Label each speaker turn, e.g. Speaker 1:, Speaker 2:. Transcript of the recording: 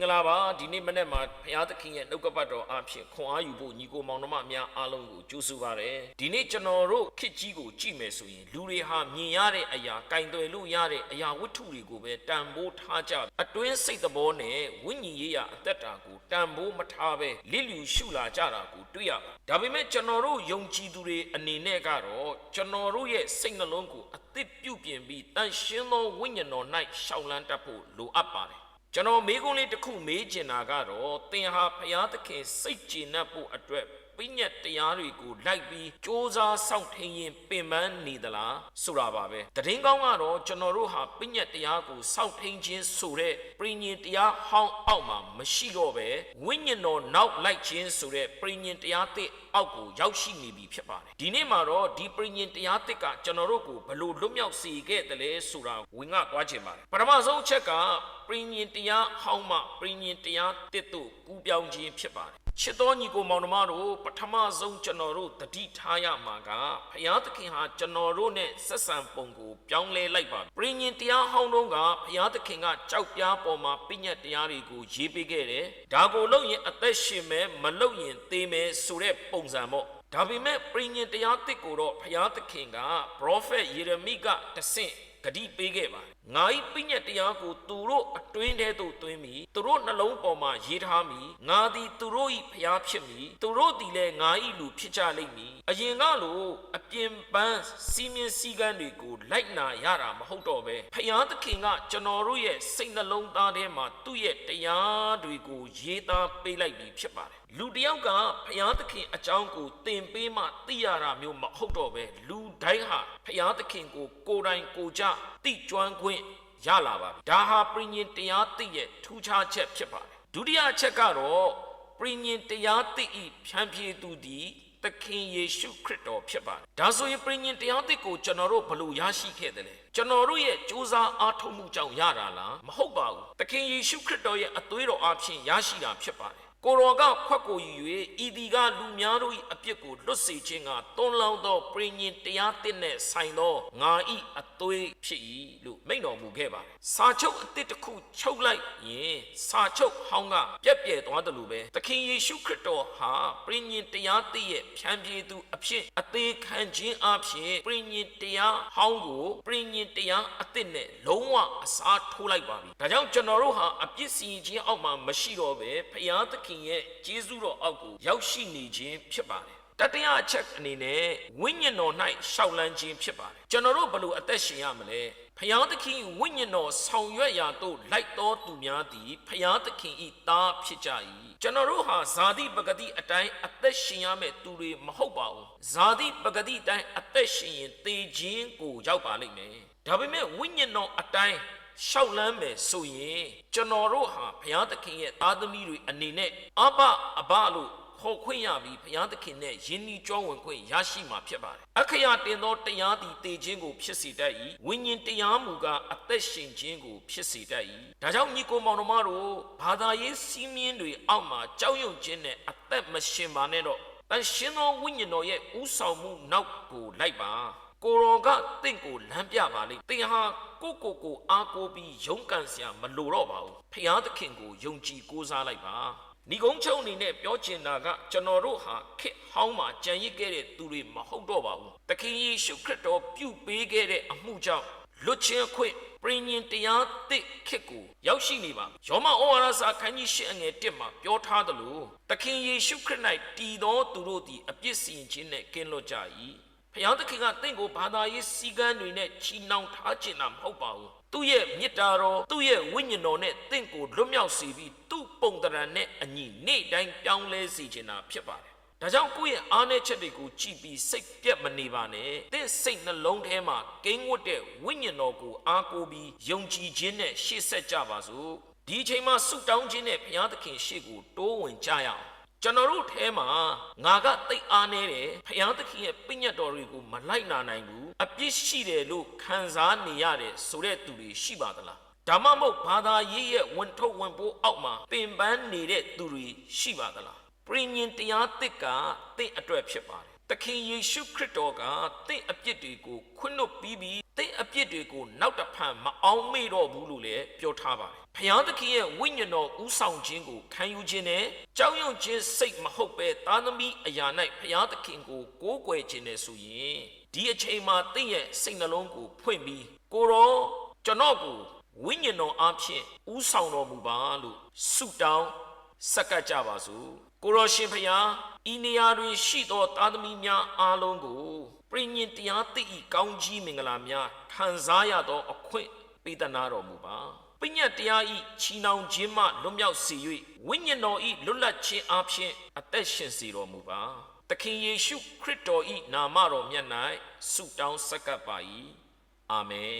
Speaker 1: င်္ဂလာပါဒီနေ့မနေ့မှာဘုရားသခင်ရဲ့နှုတ်ကပတ်တော်အဖြစ်ခွန်အားယူဖို့ညီကိုမောင်နှမအများအားလုံးကိုကြိုးဆိုပါရစေဒီနေ့ကျွန်တော်တို့ခစ်ကြီးကိုကြည့်မယ်ဆိုရင်လူတွေဟာမြင်ရတဲ့အရာကင်တွယ်လို့ရတဲ့အရာဝတ္ထုတွေကိုပဲတန်ဖိုးထားကြအတွင်းစိတ်သဘောနဲ့ဝိညာဉ်ရေးရာအသက်တာကိုတန်ဖိုးမထားပဲလစ်လျူရှုလာကြတာကိုတွေ့ရပါဒါပေမဲ့ကျွန်တော်တို့ယုံကြည်သူတွေအနေနဲ့ကတော့ကျွန်တော်တို့ရဲ့စိတ်နှလုံးကိုအသစ်ပြုပြင်ပြီးတန်ရှင်းသောဝိညာဉ်တော်၌ရှောင်လန်းတတ်ဖို့လိုအပ်ပါတယ် ကျွန်တော်မေးခွန်းလေးတစ်ခုမေးချင်တာကတော့သင်ဟာဘုရားသခင်စိတ်ကြည်နပ်ဖို့အတွက် ပြည့်ညတ်တရားတွေကိုလိုက်ပြီးစ조사စောင့်ထိန်ရင်ပင်ပန်းနေသလားဆိုတာပါပဲတည်င်းကောင်းကတော့ကျွန်တော်တို့ဟာပြည့်ညတ်တရားကိုစောင့်ထိန်ခြင်းဆိုတဲ့ပြည့်ညင်တရားဟောင်းအောက်မှာမရှိတော့ပဲဝိညာဉ်တော်နောက်လိုက်ခြင်းဆိုတဲ့ပြည့်ညင်တရားသစ်အောက်ကိုရောက်ရှိနေပြီဖြစ်ပါတယ်ဒီနေ့မှာတော့ဒီပြည့်ညင်တရားသစ်ကကျွန်တော်တို့ကိုဘလို့လွတ်မြောက်စေခဲ့တယ်လဲဆိုတာဝင်ငါသွားခြင်းပါတယ်ပထမဆုံးအချက်ကပြည့်ညင်တရားဟောင်းမှပြည့်ညင်တရားတစ်တို့ကူးပြောင်းခြင်းဖြစ်ပါတယ်ချစ်တော်ညီကိုမောင်နှမတို့ပထမဆုံးကျွန်တော်တို့တတိထားရမှာကဘုရားသခင်ဟာကျွန်တော်တို့နဲ့ဆက်ဆံပုံကိုပြောင်းလဲလိုက်ပါပြင်းရင်တရားဟောင်းတော့ကဘုရားသခင်ကကြောက်ပြားပေါ်မှာပြည့်ညတ်တရားတွေကိုရေးပေးခဲ့တယ်ဒါကိုလုပ်ရင်အသက်ရှင်မယ်မလုပ်ရင်သေမယ်ဆိုတဲ့ပုံစံပေါ့ဒါပေမဲ့ပြင်းရင်တရားတစ်ကိုတော့ဘုရားသခင်က prophet ယေရမိကတဆင့်ဂတိပေးခဲ့ပါတယ် ငါ၏ပြည့်ညတ်တရားကိုသူတို့အတွင်းထဲသို့သွင်းပြီးသူတို့နှလုံးပေါ်မှာရေးထားပြီးငါသည်သူတို့၏ဖျားဖြစ်မည်သူတို့သည်လည်းငါ၏လူဖြစ်ကြလိမ့်မည်အရင်ကလိုအပြင်ပန်းစီမင်းစည်းကမ်းတွေကိုလိုက်နာရတာမဟုတ်တော့ပဲဖျားသခင်ကကျွန်တော်တို့ရဲ့စိတ်နှလုံးသားထဲမှာသူ့ရဲ့တရားတွေကိုရေးသားပေးလိုက်ပြီးဖြစ်ပါတယ်လူတစ်ယောက်ကဖျားသခင်အကြောင်းကိုသင်ပေးမှသိရတာမျိုးမဟုတ်တော့ပဲလူတိုင်းဟာဖျားသခင်ကိုကိုယ်တိုင်ကိုယ်ကြသိကျွမ်းခွင့်ရလာပါပြီဒါဟာပြင်းရင်တရားသိရဲ့ထူးခြားချက်ဖြစ်ပါတယ်ဒုတိယအချက်ကတော့ပြင်းရင်တရားသိဤဖြန့်ဖြေသူသည်သခင်ယေရှုခရစ်တော်ဖြစ်ပါတယ်ဒါဆိုရင်ပြင်းရင်တရားသိကိုကျွန်တော်တို့ဘလို့ရရှိခဲ့တယ်လဲကျွန်တော်တို့ရဲ့စူးစမ်းအားထုတ်မှုကြောင့်ရတာလားမဟုတ်ပါဘူးသခင်ယေရှုခရစ်တော်ရဲ့အသွေးတော်အဖြစ်ရရှိတာဖြစ်ပါတယ် ကိုရောကခွက်ကိုယူ၍ဤဒီကလူများတို့၏အပြစ်ကိုလွတ်စေခြင်းကတွန်းလောင်းသောပြင်းရင်တရားသစ်နှင့်ဆိုင်သောငါ၏အသွေးဖြစ်၏လို့မိန့်တော်မူခဲ့ပါတယ်။စာချုပ်အသစ်တစ်ခုချုပ်လိုက်ရင်စာချုပ်ဟောင်းကပြက်ပြဲသွားတယ်လို့ပဲသခင်ယေရှုခရစ်တော်ဟာပြင်းရင်တရားသစ်ရဲ့ဖြန့်ပြေသူအဖြစ်အသေးခံခြင်းအဖြစ်ပြင်းရင်တရားဟောင်းကိုပြင်းရင်တရားအသစ်နဲ့လုံးဝအစားထိုးလိုက်ပါပြီ။ဒါကြောင့်ကျွန်တော်တို့ဟာအပြစ်စီရင်ခြင်းအောက်မှာမရှိတော့ပဲဖျားသခင်ရဲ့ကျေးဇူးတော်အောက်ကိုရောက်ရှိနေခြင်းဖြစ်ပါတယ်။တတိယအချက်အနေနဲ့ဝိညာဉ်တော်၌ရှောက်လန်းခြင်းဖြစ်ပါတယ်ကျွန်တော်တို့ဘလို့အသက်ရှင်ရမလဲဖယားသခင်ဝိညာဉ်တော်ဆောင်ရွက်ရာသို့လိုက်တော်သူများသည်ဖယားသခင်ဤသားဖြစ်ကြ၏ကျွန်တော်တို့ဟာဇာတိပဂတိအတိုင်းအသက်ရှင်ရမယ့်သူတွေမဟုတ်ပါဘူးဇာတိပဂတိအတိုင်းအသက်ရှင်ရင်သေခြင်းကိုရောက်ပါလိမ့်မယ်ဒါပေမဲ့ဝိညာဉ်တော်အတိုင်း ရှောက်လန်းမယ်ဆိုရင်ကျွန်တော်တို့ဟာဘုရားသခင်ရဲ့သားသမီးတွေအနေနဲ့အဘအဘလို့ခေါ်ခွင့်ရပြီးဘုရားသခင်နဲ့ယဉ်ဤကြောင်းဝင်ခွင့်ရရှိမှာဖြစ်ပါတယ်အခရာတင်သောတရားသည်တည်ခြင်းကိုဖြစ်စေတတ်၏ဝိညာဉ်တရားမူကားအသက်ရှင်ခြင်းကိုဖြစ်စေတတ်၏ဒါကြောင့်ညီကိုမောင်တို့မတို့ဘာသာရေးစီးမြင်တွေအောက်မှာကြောက်ရွံ့ခြင်းနဲ့အသက်မရှင်ပါနဲ့တော့တန်ရှင်သောဝိညာဉ်တော်ရဲ့ဥဆောင်မှုနောက်ကိုလိုက်ပါ ကိုရောကတင့်ကိုလမ်းပြပါလိမ့်တင်ဟာကိုကိုကိုအားကိုပြီးရုန်းကန်စရာမလိုတော့ပါဘူးဖျားသခင်ကိုယုံကြည်ကိုးစားလိုက်ပါညီကုန်းချုံအနေနဲ့ပြောချင်တာကကျွန်တော်တို့ဟာခစ်ဟောင်းမှာကြံရစ်ခဲ့တဲ့သူတွေမဟုတ်တော့ပါဘူးသခင်ယေရှုခရစ်တော်ပြုပေးခဲ့တဲ့အမှုကြောင့်လွတ်ချင်းခွင့်ပြင်ရင်တရားတစ်ခစ်ကိုရောက်ရှိနေပါယောမဩဝါဒစာခန်းကြီး၈အငယ်၁မှာပြောထားသလိုသခင်ယေရှုခရစ်၌တည်သောသူတို့သည်အပြစ်စီရင်ခြင်းနဲ့ကင်းလွတ်ကြ၏ ဖျောင်းသခင်ကတင့်ကိုဘာသာရေးစီကံတွေနဲ့ချီနှောင်ထားခြင်းတာမဟုတ်ပါဘူးသူ့ရဲ့မေတ္တာတော်သူ့ရဲ့ဝိညာဉ်တော်နဲ့တင့်ကိုလွတ်မြောက်စေပြီးသူ့ပုံတရံနဲ့အညီနေ့တိုင်းပြောင်းလဲစေခြင်းတာဖြစ်ပါတယ်ဒါကြောင့်ကိုယ့်ရဲ့အားနည်းချက်တွေကိုကြည်ပြီးစိတ်ပြတ်မနေပါနဲ့။သင်စိတ်နှလုံးထဲမှာကိန်းဝတ်တဲ့ဝိညာဉ်တော်ကိုအားကိုးပြီးယုံကြည်ခြင်းနဲ့ရှေ့ဆက်ကြပါစို့။ဒီအချိန်မှာဆုတောင်းခြင်းနဲ့ဘုရားသခင်ရှေ့ကိုတိုးဝင်ကြရအောင်။ ကျွန်တော်တို့ထဲမှာငါကတိတ်အားနေတယ်ဖျားသခင်ရဲ့ပြည့်ညတ်တော်တွေကိုမလိုက်နာနိုင်ဘူးအပြစ်ရှိတယ်လို့ခံစားနေရတယ်ဆိုတဲ့သူတွေရှိပါသလားဒါမှမဟုတ်ဘာသာရေးရဲ့ဝန်ထုတ်ဝန်ပိုးအောက်မှာပင်ပန်းနေတဲ့သူတွေရှိပါသလားပြင်းရင်တရားတစ်ကတင့်အတွက်ဖြစ်ပါတယ် သခင်ယေရှုခရစ်တော်ကတင့်အပြစ်တွေကိုခွင့်လွတ်ပြီးပြီးတင့်အပြစ်တွေကိုနောက်တစ်ဖန်မအောင်မေ့တော့ဘူးလို့လည်းပြောထားပါတယ်။ဖျားသခင်ရဲ့ဝိညာဉ်တော်ဥဆောင်ခြင်းကိုခံယူခြင်းနဲ့ကြောက်ရွံ့ခြင်းစိတ်မဟုတ်ပဲသားသမီးအရာ၌ဖျားသခင်ကိုကိုးကွယ်ခြင်းနဲ့ဆိုရင်ဒီအချိန်မှာတင့်ရဲ့စိတ်နှလုံးကိုဖွင့်ပြီးကိုရောကျွန်တော်ကိုဝိညာဉ်တော်အားဖြင့်ဥဆောင်တော်မူပါလို့ဆုတောင်း စက္ကပ်ကြပါစို့ကိုရောရှင်ဖျားဤနေရာတွင်ရှိသောသားသမီးများအားလုံးကိုပြိညင်တရားသိဤကောင်းကြီးမင်္ဂလာများခံစားရသောအခွင့်ပေးသနာတော်မူပါပညတ်တရားဤချီနှောင်ခြင်းမှလွတ်မြောက်စေ၍ဝိညာဉ်တော်ဤလွတ်လပ်ခြင်းအပြင်အသက်ရှင်စေတော်မူပါသခင်ယေရှုခရစ်တော်ဤနာမတော်မြတ်၌ဆုတောင်းစက္ကပ်ပါ၏အာမင်